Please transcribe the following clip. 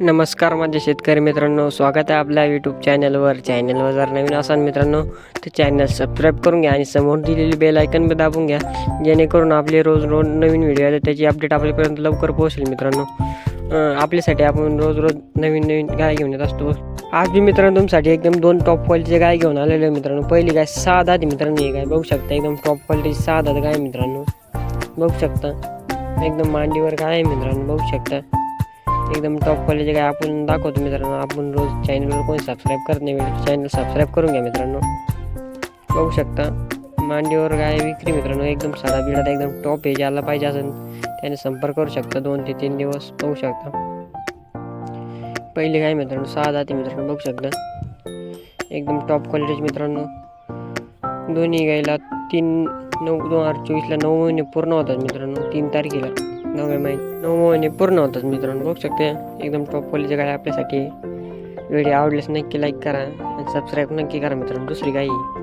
नमस्कार माझे शेतकरी मित्रांनो स्वागत आहे आपल्या यूट्यूब चॅनलवर चॅनलवर जर नवीन असाल मित्रांनो तर चॅनल सबस्क्राईब करून घ्या आणि समोर दिलेली बेल ऐकन बी दाबून घ्या. जेणेकरून आपले रोज रोज नवीन व्हिडिओ आले त्याची अपडेट आपल्यापर्यंत लवकर पोहोचेल मित्रांनो. आपल्यासाठी आपण रोज रोज नवीन नवीन गाय घेऊन येत असतो. आज मी मित्रांनो तुमच्यासाठी एकदम दोन टॉप क्वालिटीचे गाय घेऊन आलेलो आहे मित्रांनो. पहिली गाय सहा दात मित्रांनो ही गाय बघू शकता एकदम टॉप क्वालिटीची सहा दात गाय मित्रांनो. बघू शकता एकदम मांडीवर गाय आहे मित्रांनो बघू शकता. एकदम टॉप क्वालिटी काय आपण दाखवतो मित्रांनो. आपण रोज चॅनलवर कोणी सबस्क्राईब करत नाही चॅनल सबस्क्राईब करून घ्या मित्रांनो. बघू शकता. मांडीवर गाय विक्री मित्रांनो. एकदम साधा बिडात एकदम टॉप हे ज्याला पाहिजे असेल त्याने संपर्क करू शकता. दोन ते तीन दिवस बघू शकता. पहिले गाय मित्रांनो? सहा जाते मित्रांनो बघू शकता. एकदम टॉप क्वालिटीचे मित्रांनो. दोन्ही गायला तीन नऊ दोन हजार चोवीसला नऊ महिने पूर्ण होतात मित्रांनो. तीन तारखेला. नवव्या माहीत नऊ महिने पूर्ण होतात मित्रांनो. बघू शकते एकदम टॉप क्वालिटीचे गाडी आपल्यासाठी. व्हिडिओ आवडल्यास नक्की लाईक करा आणि सबस्क्राईब नक्की करा मित्रांनो. दुसरी गाई